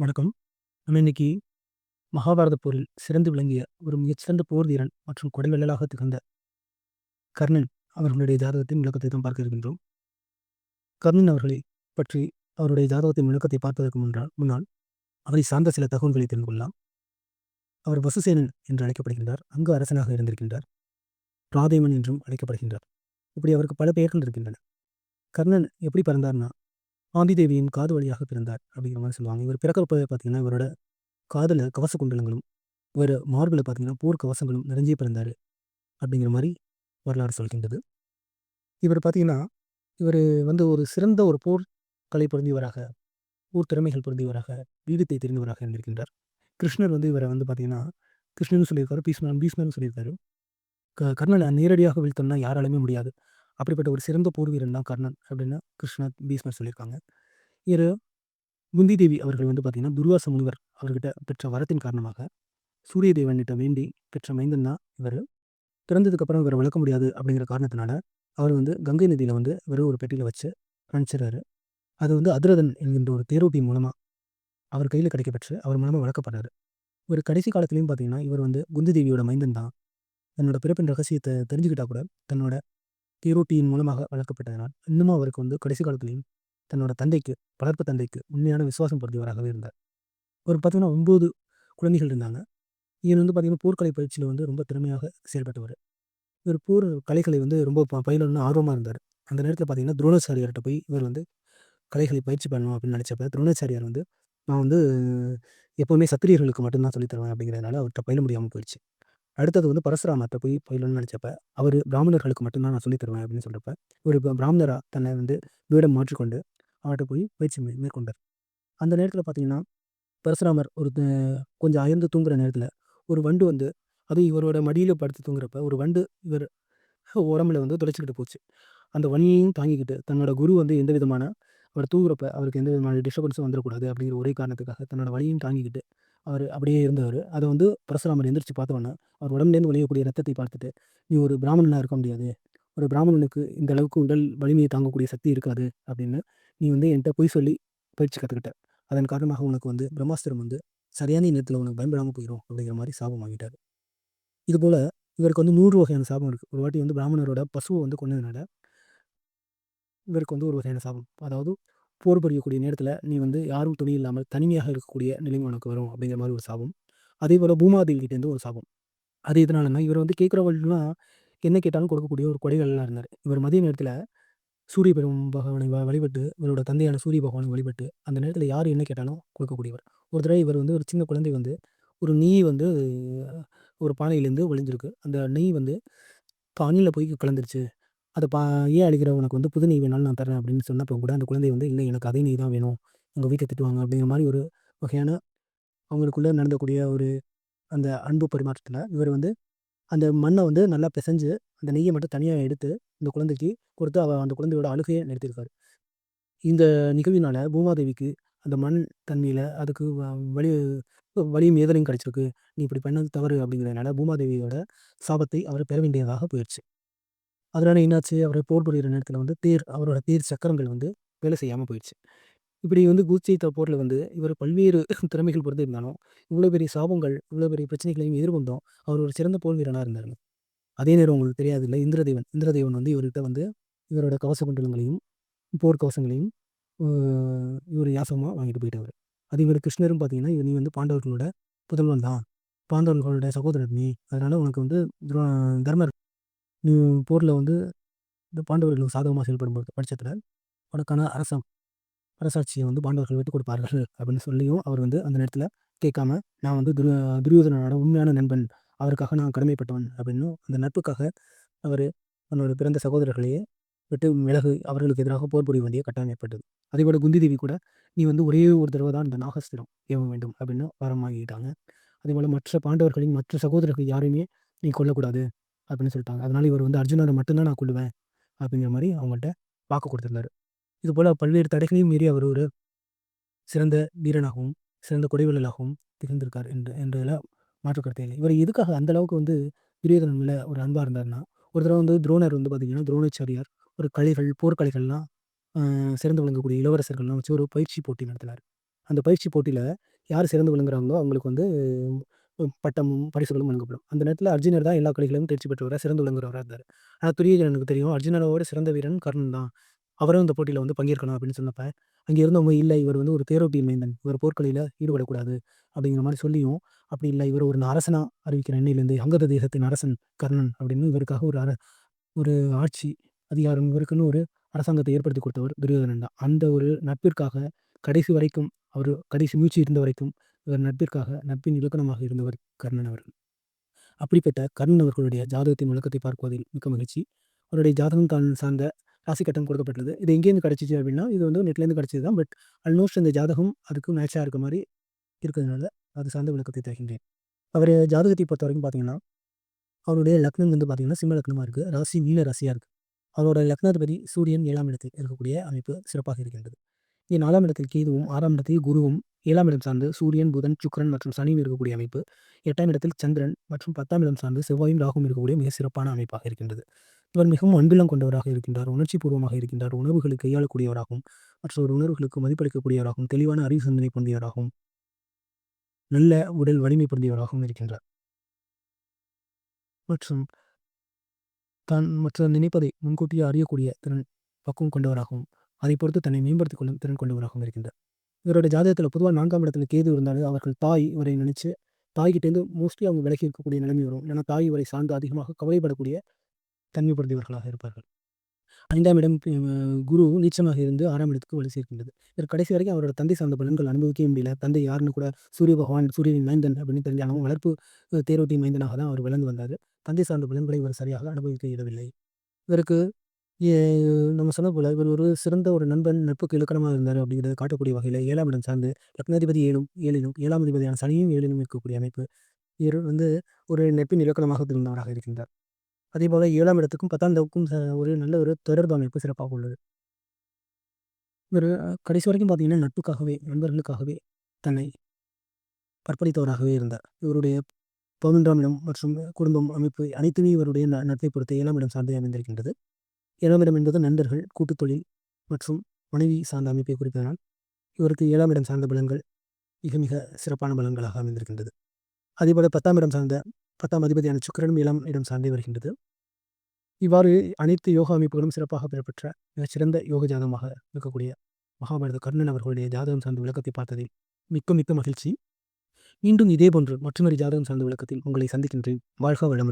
வணக்கம். நம்ம இன்னைக்கு மகாபாரத போரில் சிறந்து விளங்கிய ஒரு மிகச்சிறந்த போர் வீரன் மற்றும் கொடைவெள்ளலாக திகழ்ந்த கர்ணன் அவர்களுடைய ஜாதகத்தின் விளக்கத்தை தான் பார்க்க இருக்கின்றோம். கர்ணன் அவர்களை பற்றி அவருடைய ஜாதகத்தின் விளக்கத்தை பார்ப்பதற்கு முன்னால் முன்னால் அவரை சார்ந்த சில தகவல்களை தெரிந்து கொள்ளலாம். அவர் வசுசேனன் என்று அழைக்கப்படுகின்றார். அங்கு அரசனாக இருந்திருக்கின்றார். ராதேவன் என்றும் அழைக்கப்படுகின்றார். இப்படி அவருக்கு பல பெயர்கள் இருக்கின்றன. கர்ணன் எப்படி பிறந்தார்னா ஆந்திதேவியின் காது வழியாக பிறந்தார் அப்படிங்கிற மாதிரி சொல்லுவாங்க. இவர் பிறக்கிறப்ப பார்த்தீங்கன்னா இவரோட காதில் கவச குண்டலங்களும் இவர் மார்பில் பார்த்தீங்கன்னா போர் கவசங்களும் நிறைஞ்சே பிறந்தார் அப்படிங்கிற மாதிரி வரலாறு சொல்கின்றது. இவர் பார்த்தீங்கன்னா இவர் வந்து ஒரு சிறந்த ஒரு போர் கலை பொருந்தியவராக போர் திறமைகள் பொருந்தியவராக வீதத்தை தெரிந்தவராக இருந்திருக்கின்றார். கிருஷ்ணர் வந்து இவரை வந்து பார்த்தீங்கன்னா கிருஷ்ணன் சொல்லியிருக்காரு பீஷ்மன் பீஷ்மர்னு சொல்லியிருக்காரு. க கர்ணனை நேரடியாக வீழ்த்தோம்னா யாராலுமே முடியாது. அப்படிப்பட்ட ஒரு சிறந்த போர் வீரன் தான் கர்ணன் அப்படின்னு கிருஷ்ணர் பீஷ்மர் சொல்லியிருக்காங்க. இவர் குந்தி தேவி அவர்கள் வந்து பார்த்தீங்கன்னா துர்வாச முனிவர் அவர்கிட்ட பெற்ற வரத்தின் காரணமாக சூரிய தேவன்கிட்ட வேண்டி பெற்ற மைந்தன் தான் இவர். பிறந்ததுக்கப்புறம் இவரை வளர்க்க முடியாது அப்படிங்கிற காரணத்தினால அவர் வந்து கங்கை நதியில் வந்து இவர் ஒரு பெட்டியில் வச்சு அனுப்பிச்சிடுறாரு அது வந்து அதிரதன் என்கின்ற ஒரு தேரோட்டி மூலமாக அவர் கையில் கிடைக்கப்பெற்று அவர் மூலமாக வளர்க்கப்படுறாரு. ஒரு கடைசி காலத்துலேயும் பார்த்தீங்கன்னா இவர் வந்து குந்தி தேவியோட மைந்தன் தான். தன்னோட பிறப்பின் ரகசியத்தை தெரிஞ்சுக்கிட்டா கூட தன்னோட தேரோட்டியின் மூலமாக வளர்க்கப்பட்டதனால் இன்னமும் அவருக்கு வந்து கடைசி காலத்துலேயும் தன்னோட தந்தைக்கு வளர்ப்பு தந்தைக்கு உண்மையான விசுவாசம் பொருந்தியவராகவே இருந்தார். ஒரு பார்த்தீங்கன்னா ஒம்பது குழந்தைகள் இருந்தாங்க. இவர் வந்து பார்த்தீங்கன்னா போர்க்கலை பயிற்சியில் வந்து ரொம்ப திறமையாக செயல்பட்டவர். இவர் போர் கலைகளை வந்து ரொம்ப ப பயிலணும்னு ஆர்வமாக இருந்தார். அந்த நேரத்தில் பார்த்தீங்கன்னா துரோணாச்சாரியார்கிட்ட போய் இவர் வந்து கலைகளை பயிற்சி பண்ணணும் அப்படின்னு நினச்சப்ப துரோணாச்சாரியார் வந்து நான் வந்து எப்போவுமே சத்திரியர்களுக்கு மட்டும்தான் சொல்லித்தருவேன் அப்படிங்கிறதுனால அவர்கிட்ட பயில முடியாமல் போயிடுச்சு. அடுத்தது வந்து பரசுராமத்தை போய் பயிலணும்னு நினச்சப்ப அவர் பிராமணர்களுக்கு மட்டும்தான் நான் சொல்லித் தருவேன் அப்படின்னு சொல்கிறப்ப ஒரு பிராமணராக தன்னை வந்து வீடம் மாற்றிக்கொண்டு அவர்கிட்ட போய் பயிற்சி மேற்கொண்டார். அந்த நேரத்தில் பார்த்தீங்கன்னா பரசுராமர் ஒரு கொஞ்சம் அயர்ந்து தூங்குற நேரத்தில் ஒரு வண்டு வந்து அதுவும் இவரோட மடியில் படுத்து தூங்குறப்ப ஒரு வண்டு இவர் உடம்புல வந்து துளைச்சிக்கிட்டு போச்சு. அந்த வலியையும் தாங்கிக்கிட்டு தன்னோட குரு வந்து எந்த விதமான அவர் தூங்குறப்ப அவருக்கு எந்த விதமான டிஸ்டர்பன்ஸும் வந்துடக்கூடாது அப்படிங்கிற ஒரே காரணத்துக்காக தன்னோட வழியும் தாங்கிக்கிட்டு அவர் அப்படியே இருந்தவர். அதை வந்து பரசுராமர் எந்திரிச்சு பார்த்தோன்னா அவர் உடம்புலேருந்து வலியக்கூடிய ரத்தத்தை பார்த்துட்டு நீ ஒரு பிராமணனாக இருக்க முடியாது. ஒரு பிராமணனுக்கு இந்த அளவுக்கு உடல் வலிமையை தாங்கக்கூடிய சக்தி இருக்காது அப்படின்னு நீ வந்து என்கிட்ட பொய் சொல்லி பயிற்சி கற்றுக்கிட்ட அதன் காரணமாக உனக்கு வந்து பிரம்மாஸ்திரம் வந்து சரியான நேரத்தில் உனக்கு பயன்படாமல் போயிடும் அப்படிங்கிற மாதிரி சாபம் வாங்கிட்டார். இதுபோல் இவருக்கு வந்து நூறு வகையான சாபம் இருக்குது ஒரு வாட்டி வந்து பிராமணரோட பசுவை வந்து கொண்டதுனால இவருக்கு வந்து ஒரு வகையான சாபம். அதாவது போர் புரியக்கூடிய நேரத்தில் நீ வந்து யாரும் துணி இல்லாமல் தனிமையாக இருக்கக்கூடிய நிலைமை உனக்கு வரும் அப்படிங்கிற மாதிரி ஒரு சாபம். அதே போல் பூமாதேவிகிட்டேருந்து ஒரு சாபம். அது இதனாலன்னா இவர் வந்து கேட்குறவர்கள்லாம் என்ன கேட்டாலும் கொடுக்கக்கூடிய ஒரு கொடைகள்லாம் இருந்தார். இவர் மதிய நேரத்தில் சூரிய பெரும் பகவானை வ வழிபட்டு இவரோட தந்தையான சூரிய பகவானை வழிபட்டு அந்த நேரத்தில் யார் என்ன கேட்டாலும் கொடுக்கக்கூடியவர். ஒரு தடவை இவர் வந்து ஒரு சின்ன குழந்தை வந்து ஒரு நெய் வந்து ஒரு பானையிலேருந்து ஒளிஞ்சிருக்கு. அந்த நெய் வந்து பானியில் போய் கலந்துருச்சு. அதை பா ஏன் அழிக்கிற? உனக்கு வந்து புது நெய் வேணாலும் நான் தரேன் அப்படின்னு சொன்னப்போ கூட அந்த குழந்தை வந்து இல்லை எனக்கு அதே நெய் தான் வேணும். உங்கள் வீட்டை திட்டுவாங்க அப்படிங்கிற மாதிரி ஒரு வகையான அவங்களுக்குள்ளே நடந்தக்கூடிய ஒரு அந்த அன்பு பரிமாற்றத்தில் இவர் வந்து அந்த மண்ணை வந்து நல்லா பிசைஞ்சு அந்த நெய்யை மட்டும் தனியாக எடுத்து இந்த குழந்தைக்கு கொடுத்து அவ அந்த குழந்தையோட அழுகையை நிறுத்தியிருக்காரு. இந்த நிகழ்வினால பூமாதேவிக்கு அந்த மண் தண்ணியில் அதுக்கு வலி வலியும் ஏதலையும் கிடச்சிருக்கு. நீ இப்படி பண்ணது தவறு அப்படிங்கிறதுனால பூமாதேவியோட சாபத்தை அவர் பெற வேண்டியதாக போயிடுச்சு அதனால் என்னாச்சு? அவரை போர் புரிகிற நேரத்தில் வந்து தேர் அவரோட தேர் சக்கரங்கள் வந்து வேலை செய்யாமல் போயிடுச்சு. இப்படி வந்து குருச்சேத்திர போரில் வந்து இவர் பல்வேறு திறமைகள் பொறுத்து இருந்தாலும் இவ்வளோ பெரிய சாபங்கள் இவ்வளோ பெரிய பிரச்சனைகளையும் எதிர்கொண்டோம். அவர் ஒரு சிறந்த போர் வீரனாக இருந்தார் அதே நேரம் உங்களுக்கு தெரியாது இல்லை இந்திரதேவன் இந்திரதேவன் வந்து இவர்கிட்ட வந்து இவரோட கவச குண்டலங்களையும் போர் கவசங்களையும் இவர் யாசகமாக வாங்கிட்டு போயிட்டவர். அது இவர் கிருஷ்ணரும் பார்த்தீங்கன்னா நீ வந்து பாண்டவர்களோட புதல்வன் தான். பாண்டவர்களோட சகோதரர் நீ. அதனால் உனக்கு வந்து தர்மர் போரில் வந்து இந்த பாண்டவர்களுக்கு சாதகமாக செயல்படும் பட்சத்தில் உனக்கான அரசம் அரசாட்சியை வந்து பாண்டவர்கள் விட்டு கொடுப்பார்கள் அப்படின்னு சொல்லியும் அவர் வந்து அந்த நேரத்தில் கேட்காம நான் வந்து துரு துரியோதனோட உண்மையான நண்பன் அவருக்காக நான் கடமைப்பட்டவன் அப்படின்னும் அந்த நட்புக்காக அவர் தன்னோட பிறந்த சகோதரர்களையே விட்டு விலகு அவர்களுக்கு எதிராக போர் புரிய வேண்டிய கட்டாயம் ஏற்பட்டது. அதே போல் குந்தி தேவி கூட நீ வந்து ஒரே ஒரு தடவை தான் இந்த நாகஸ்திரம் ஏவ வேண்டும் அப்படின்னு வரமாகிட்டாங்க அதே போல் மற்ற பாண்டவர்களின் மற்ற சகோதரர்கள் யாரையுமே நீ கொல்லக்கூடாது. அப்படின்னு சொல்லிட்டாங்க. அதனால் இவர் வந்து அர்ஜுனனை மட்டும்தான் நான் கொள்ளுவேன் அப்படிங்கிற மாதிரி அவங்கள்ட்ட வாக்கு கொடுத்துருந்தாரு. இது போல் பல்வேறு தடைகளையும் மீறி அவர் ஒரு சிறந்த வீரனாகவும் சிறந்த கொடைவள்ளலாகவும் திகழ்ந்திருக்கார் என்று என்றதில் மாற்று கருத்தை இல்லை. இவர் எதுக்காக அந்த அளவுக்கு வந்து துரியோதனன் மேலே ஒரு அன்பாக இருந்தார்னா ஒரு தடவை வந்து துரோணர் வந்து பார்த்திங்கன்னா துரோணாச்சாரியார் ஒரு கலைகள் போர்க்கலைகள்லாம் சிறந்து விளங்கக்கூடிய இளவரசர்கள்லாம் வச்சு ஒரு பயிற்சி போட்டி நடத்தினார். அந்த பயிற்சி போட்டியில் யார் சிறந்து விளங்குறாங்களோ அவங்களுக்கு வந்து பட்டமும் பரிசுகளும் வழங்கப்படும். அந்த நேரத்தில் அர்ஜுனர் தான் எல்லா கலைகளிலும் தேர்ச்சி பெற்றவராக சிறந்து விளங்குறவராக இருந்தார். ஆனால் துரியோதனனுக்கு தெரியும் அர்ஜுனரோட சிறந்த வீரன் கர்ணன் தான். அவரும் இந்த போட்டியில் வந்து பங்கேற்கணும் அப்படின்னு சொன்னப்ப அங்கே இருந்தவங்க இல்லை இவர் வந்து ஒரு தேரோட்டி மைந்தன். இவர் போர்க்கலையில் ஈடுபடக்கூடாது அப்படிங்கிற மாதிரி சொல்லியும் அப்படி இல்லை இவர் ஒரு அரசனா அறிவிக்கிற எண்ணெயிலேருந்து அங்கத தேசத்தின் அரசன் கர்ணன் அப்படின்னு இவருக்காக ஒரு அர ஒரு ஆட்சி அதிகாரம் இவருக்குன்னு ஒரு அரசாங்கத்தை ஏற்படுத்தி கொடுத்தவர் துரியோதனன் தான். அந்த ஒரு நட்பிற்காக கடைசி வரைக்கும் அவர் கடைசி மூச்சு இருந்த வரைக்கும் இவர் நட்பிற்காக நட்பின் இலக்கணமாக இருந்தவர் கர்ணன் அவர்கள். அப்படிப்பட்ட கர்ணன் அவர்களுடைய ஜாதகத்தின் விளக்கத்தை பார்ப்பதில் மிக்க மகிழ்ச்சி. அவருடைய ஜாதகம் தான் சார்ந்த ராசி கட்டம் கொடுக்கப்பட்டது இது எங்கேருந்து கிடச்சிச்சு அப்படின்னா இது வந்து நெட்லேருந்து கிடச்சது தான். பட் ஆல்மோஸ்ட் இந்த ஜாதகம் அதுக்கு மேட்சாக இருக்க மாதிரி இருக்கிறதுனால அது சார்ந்த விளக்கத்தை தருகின்றேன். அவர் ஜாதகத்தை பொறுத்த வரைக்கும் பார்த்தீங்கன்னா அவருடைய லக்னம் வந்து பார்த்தீங்கன்னா சிம்ம லக்னமாக இருக்குது ராசி மீன ராசியாக இருக்குது அவரோட லக்னாதிபதி சூரியன் ஏழாம் இடத்தில் இருக்கக்கூடிய அமைப்பு சிறப்பாக இருக்கின்றது. இங்கே நாலாம் இடத்தில் கேதுவும் ஆறாம் இடத்தில் குருவும் ஏழாம் இடம் சார்ந்து சூரியன் புதன் சுக்கிரன் மற்றும் சனியும் இருக்கக்கூடிய அமைப்பு. எட்டாம் இடத்தில் சந்திரன் மற்றும் பத்தாம் இடம் சார்ந்து செவ்வாயும் ராகும் இருக்கக்கூடிய மிக சிறப்பான அமைப்பாக இருக்கின்றது. இவர் மிகவும் அன்பிலம் கொண்டவராக இருக்கின்றார் உணர்ச்சி பூர்வமாக இருக்கின்றார் உணர்வுகளை கையாளக்கூடியவராகவும் மற்றொரு உணர்வுகளுக்கு மதிப்பளிக்கக்கூடியவராகவும் தெளிவான அறிவு சிந்தனை பொருந்தியவராகவும் நல்ல உடல் வலிமை பொருந்தியவராகவும் இருக்கின்றார். மற்றும் தான் மற்ற நினைப்பதை முன்கூட்டியே அறியக்கூடிய திறன் பக்குவம் கொண்டவராகவும் அதை பொறுத்து தன்னை மேம்படுத்திக் கொள்ளும் திறன் கொண்டவராகவும் இருக்கின்றார். இவருடைய ஜாதகத்தில் பொதுவாக நான்காம் இடத்துல கேது இருந்தாலும் அவர்கள் தாய் இவரை நினச்சி தாய்கிட்டேருந்து மோஸ்ட்லி அவங்க விலகி இருக்கக்கூடிய நிலைமை வரும். ஏன்னா தாய் இவரை சார்ந்து அதிகமாக கவலைப்படக்கூடிய தன்மைப்படுத்தியவர்களாக இருப்பார்கள். ஐந்தாம் இடம் குரு நீச்சமாக இருந்து ஆறாம் இடத்துக்கு வலு சேர்க்கின்றது. இவர் கடைசி வரைக்கும் அவரோட தந்தை சார்ந்த பலன்கள் அனுபவிக்கவே முடியல. தந்தை யாருன்னு கூட சூரிய பகவான் சூரியனின் மைந்தன் அப்படின்னு தெரிஞ்சாலும் வளர்ப்பு அஹ், தேரோட்டி மைந்தனாக தான் அவர் விளந்து வந்தார். தந்தை சார்ந்த பலன்களை இவர் சரியாக அனுபவிக்க இயலவில்லை இவருக்கு ஏ- நம்ம சொன்ன போல இவர் ஒரு சிறந்த ஒரு நண்பன் நட்புக்கு இலக்கணமாக இருந்தார் அப்படிங்கிறத காட்டக்கூடிய வகையில் ஏழாம் இடம் சார்ந்து லக்னாதிபதி ஏழும் ஏழிலும் ஏழாம் அதிபதியான சனியும் ஏழிலும் இருக்கக்கூடிய அமைப்பு. இவர் வந்து ஒரு நட்பின் இலக்கணமாக இருந்தவராக இருக்கின்றார். அதே போல ஏழாம் இடத்துக்கும் பத்தாம் இடத்துக்கும் ச- ஒரு நல்ல ஒரு தொடர்பு அமைப்பு சிறப்பாக உள்ளது. இவர் கடைசி வரைக்கும் பார்த்தீங்கன்னா நட்புக்காகவே நண்பர்களுக்காகவே தன்னை பற்பழித்தவராகவே இருந்தார். இவருடைய பதினொன்றாம் இடம் மற்றும் குடும்பம் அமைப்பு அனைத்துமே இவருடைய ந- நட்பை பொறுத்து ஏழாம் இடம் சார்ந்தே அமைந்திருக்கின்றது. ஏழாம் இடம் என்பது நண்பர்கள் கூட்டுத்தொழில் மற்றும் மனைவி சார்ந்த அமைப்பை குறிப்பதனால் இவருக்கு ஏழாம் இடம் சார்ந்த பலன்கள் மிக மிக சிறப்பான பலன்களாக அமைந்திருக்கின்றது. அதேபோல் பத்தாம் இடம் சார்ந்த பத்தாம் அதிபதியான சுக்கரனும் ஏழாம் இடம் சார்ந்தே வருகின்றது. இவ்வாறு அனைத்து யோகா அமைப்புகளும் சிறப்பாக பெறப்பெற்ற மிகச்சிறந்த யோக ஜாதகமாக இருக்கக்கூடிய மகாபாரத கர்ணன் அவர்களுடைய ஜாதகம் சார்ந்த விளக்கத்தை பார்த்ததில் மிக்க மிக்க மகிழ்ச்சி. மீண்டும் இதே போன்று மற்றொரு ஜாதகம் சார்ந்த விளக்கத்தில் உங்களை சந்திக்கின்றேன். வாழ்க வளமுடன்.